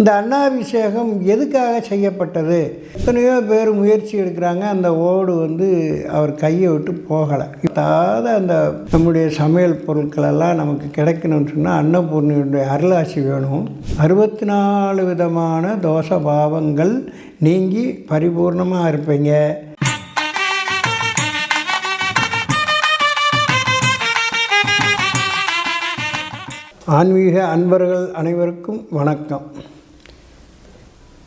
இந்த அன்னாபிஷேகம் எதுக்காக செய்யப்பட்டது? எத்தனையோ பேர் முயற்சி எடுக்கிறாங்க. அந்த ஓடு வந்து அவர் கையை விட்டு போகலை. அதாவது அந்த நம்முடைய சமையல் பொருட்களெல்லாம் நமக்கு கிடைக்கணும்னு சொன்னால் அன்னபூர்ணியுடைய அருளாசி வேணும். அறுபத்தி நாலு விதமான தோஷ பாவங்கள் நீங்கி பரிபூர்ணமாக இருப்பீங்க. ஆன்மீக அன்பர்கள் அனைவருக்கும் வணக்கம்.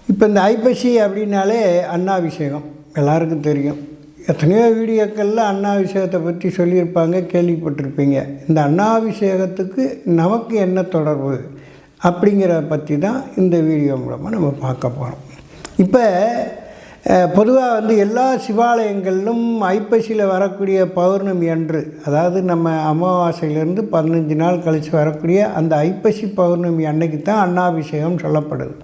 இப்போ இந்த ஐப்பசி அப்படின்னாலே அண்ணாபிஷேகம் எல்லாருக்கும் தெரியும். எத்தனையோ வீடியோக்களில் அண்ணாபிஷேகத்தை பற்றி சொல்லியிருப்பாங்க கேள்விப்பட்டிருப்பீங்க. இந்த அண்ணாபிஷேகத்துக்கு நமக்கு என்ன தொடர்பு அப்படிங்கிறத பற்றி தான் இந்த வீடியோ மூலமாக நம்ம பார்க்க போகிறோம் இப்போ பொதுவாக வந்து எல்லா சிவாலயங்களிலும் ஐப்பசியில் வரக்கூடிய பௌர்ணமி அன்று அதாவது நம்ம அமாவாசையிலேருந்து பதினஞ்சு நாள் கழித்து வரக்கூடிய அந்த ஐப்பசி பௌர்ணமி அன்னைக்கு தான் அண்ணாபிஷேகம் சொல்லப்படுது.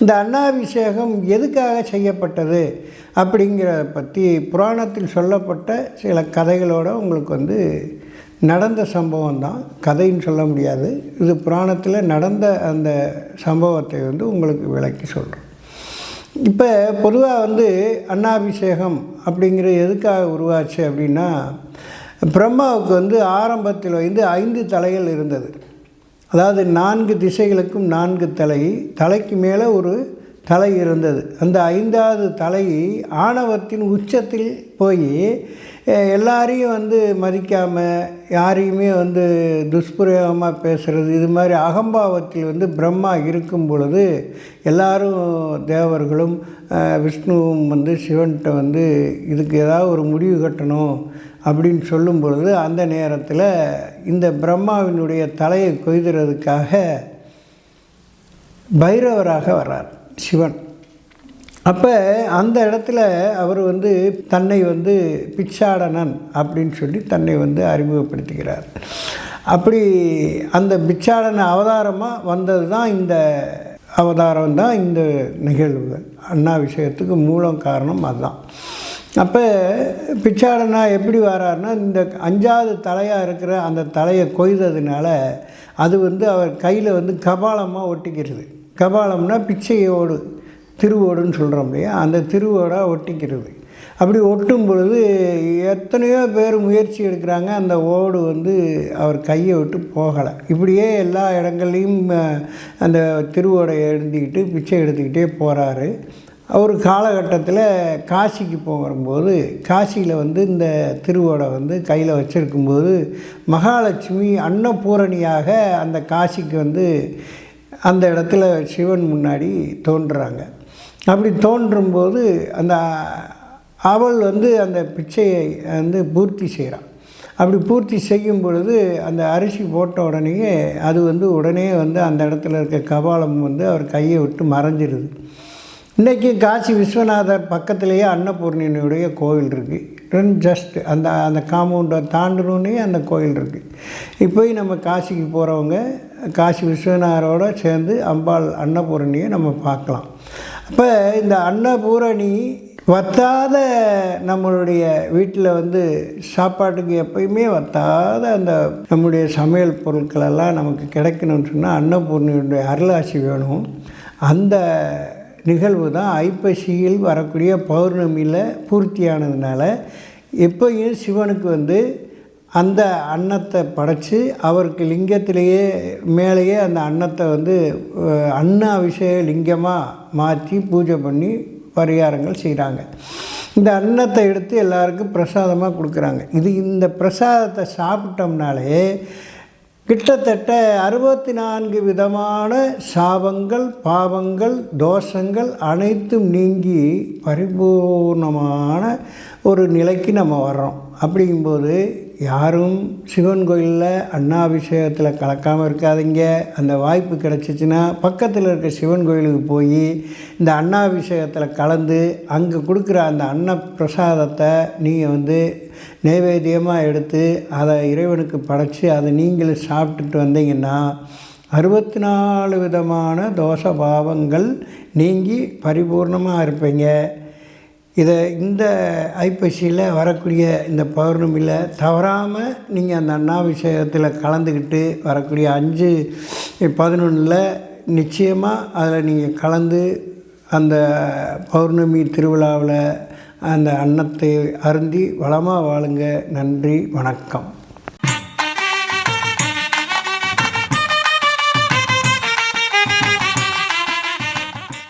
இந்த அன்னாபிஷேகம் எதுக்காக செய்யப்பட்டது அப்படிங்கிறத பற்றி புராணத்தில் சொல்லப்பட்ட சில கதைகளோடு உங்களுக்கு வந்து நடந்த சம்பவம் தான். கதைன்னு சொல்ல முடியாது. இது புராணத்தில் நடந்த அந்த சம்பவத்தை வந்து உங்களுக்கு விளக்கி சொல்கிறோம் இப்போ பொதுவாக வந்து அன்னாபிஷேகம் அப்படிங்கிற எதுக்காக உருவாச்சு அப்படின்னா பிரம்மாவுக்கு வந்து ஆரம்பத்தில் வந்து ஐந்து தலைகள் இருந்தது. அதாவது நான்கு திசைகளுக்கும் நான்கு தலை தலைக்கு மேலே ஒரு தலை இருந்தது. அந்த ஐந்தாவது தலை ஆணவத்தின் உச்சத்தில் போய் எல்லாரையும் வந்து மதிக்காமல் யாரையுமே வந்து துஷ்பிரயோகமாக பேசுகிறது இது மாதிரி அகம்பாவத்தில் வந்து பிரம்மா இருக்கும் பொழுது எல்லாரும் தேவர்களும் விஷ்ணுவும் வந்து சிவன்கிட்ட வந்து இதுக்கு ஏதாவது ஒரு முடிவு கட்டணும் அப்படின்னு சொல்லும் பொழுது அந்த நேரத்தில் இந்த பிரம்மாவினுடைய தலையை கொய்துறதுக்காக பைரவராக வர்றார் சிவன். அப்போ அந்த இடத்துல அவர் வந்து தன்னை வந்து பிச்சாடனன் அப்படின்னு சொல்லி தன்னை வந்து அறிமுகப்படுத்துகிறார். அப்படி அந்த பிச்சாடன அவதாரமாக வந்தது தான் இந்த அவதாரம் தான் இந்த நிகழ்வு. அண்ணா விஷயத்துக்கு மூலம் காரணம் அதுதான். அப்போ பிச்சாடனா எப்படி வராருன்னா இந்த அஞ்சாவது தலையாக இருக்கிற அந்த தலையை கொய்ததுனால அது வந்து அவர் கையில் வந்து கபாலமாக ஒட்டிக்கிறது. கபாலம்னா பிச்சையோடு. திருவோடுன்னு சொல்கிறோம் இல்லையா? அந்த திருவோடாக ஒட்டிக்கிறது. அப்படி ஒட்டும் பொழுது எத்தனையோ பேர் முயற்சி எடுக்கிறாங்க. அந்த ஓடு வந்து அவர் கையை விட்டு போகலை. இப்படியே எல்லா இடங்கள்லையும் அந்த திருவோடை எழுந்திக்கிட்டு பிச்சை எடுத்துக்கிட்டே போகிறாரு ஒரு காலகட்டத்தில் காசிக்கு போகும்போது காசியில் வந்து இந்த திருவோடை வந்து கையில் வச்சுருக்கும்போது மகாலட்சுமி அன்னபூரணியாக அந்த காசிக்கு வந்து அந்த இடத்துல சிவன் முன்னாடி தோன்றுறாங்க. அப்படி தோன்றும்போது அந்த அவள் வந்து அந்த பிச்சையை வந்து பூர்த்தி செய்கிறான் அப்படி பூர்த்தி செய்யும் பொழுது அந்த அரிசி போட்ட உடனேயே அது வந்து உடனே வந்து அந்த இடத்துல இருக்க கபாலம் வந்து அவர் கையை விட்டு மறைஞ்சிருது. இன்றைக்கி காசி விஸ்வநாதர் பக்கத்துலேயே அன்னபூர்ணியினுடைய கோவில் இருக்குது ஜஸ்ட் அந்த அந்த காம்பவுண்டை தாண்டணுன்னே அந்த கோயில் இருக்குது இப்போ நம்ம காசிக்கு போகிறவங்க காசி விஸ்வநாதரோடு சேர்ந்து அம்பாள் அன்னபூரணியை நம்ம பார்க்கலாம். அப்போ இந்த அன்னபூரணி வத்தாத நம்மளுடைய வீட்டில் வந்து சாப்பாட்டுக்கு எப்பயுமே வத்தாத அந்த நம்முடைய சமையல் பொருட்களெல்லாம் நமக்கு கிடைக்கணும்னு சொன்னால் அன்னபூர்ணியுடைய அருளாசி வேணும். அந்த நிகழ்வு தான் ஐப்பசியில் வரக்கூடிய பௌர்ணமியில் பூர்த்தியானதுனால எப்பயும் சிவனுக்கு வந்து அந்த அன்னத்தை படைச்சி அவருக்கு லிங்கத்திலேயே மேலேயே அந்த அன்னத்தை வந்து அன்னாபிஷேக லிங்கமாக மாற்றி பூஜை பண்ணி பரிகாரங்கள் செய்கிறாங்க இந்த அன்னத்தை எடுத்து எல்லாருக்கும் பிரசாதமாக கொடுக்குறாங்க. இது இந்த பிரசாதத்தை சாப்பிட்டோம்னாலே கிட்டத்தட்ட அறுபத்தி நான்கு விதமான சாபங்கள் பாவங்கள் தோஷங்கள் அனைத்தும் நீங்கி பரிபூர்ணமான ஒரு நிலைக்கு நம்ம வர்றோம். அப்படிங்கும்போது யாரும் சிவன் கோயிலில் அண்ணாபிஷேகத்தில் கலக்காமல் இருக்காதீங்க. அந்த வாய்ப்பு கிடச்சிச்சின்னா பக்கத்தில் இருக்க சிவன் கோயிலுக்கு போய் இந்த அண்ணாபிஷேகத்தில் கலந்து அங்கே கொடுக்குற அந்த அன்ன பிரசாதத்தை நீங்கள் வந்து நைவேத்தியமாக எடுத்து அதை இறைவனுக்கு படைச்சி அதை நீங்களும் சாப்பிட்டுட்டு வந்தீங்கன்னா அறுபத்தி நாலு விதமான தோஷ பாவங்கள் நீங்கி பரிபூர்ணமாக இருப்பீங்க. இதை இந்த ஐப்பசியில் வரக்கூடிய இந்த பௌர்ணமியில் தவறாமல் நீங்கள் அந்த அண்ணாபிஷேகத்தில் கலந்துக்கிட்டு வரக்கூடிய அஞ்சு பதினொன்றில் நிச்சயமாக அதில் நீங்கள் கலந்து அந்த பௌர்ணமி திருவிழாவில் அந்த அன்னத்தை அருந்தி வளமாக வாழுங்க. நன்றி வணக்கம்.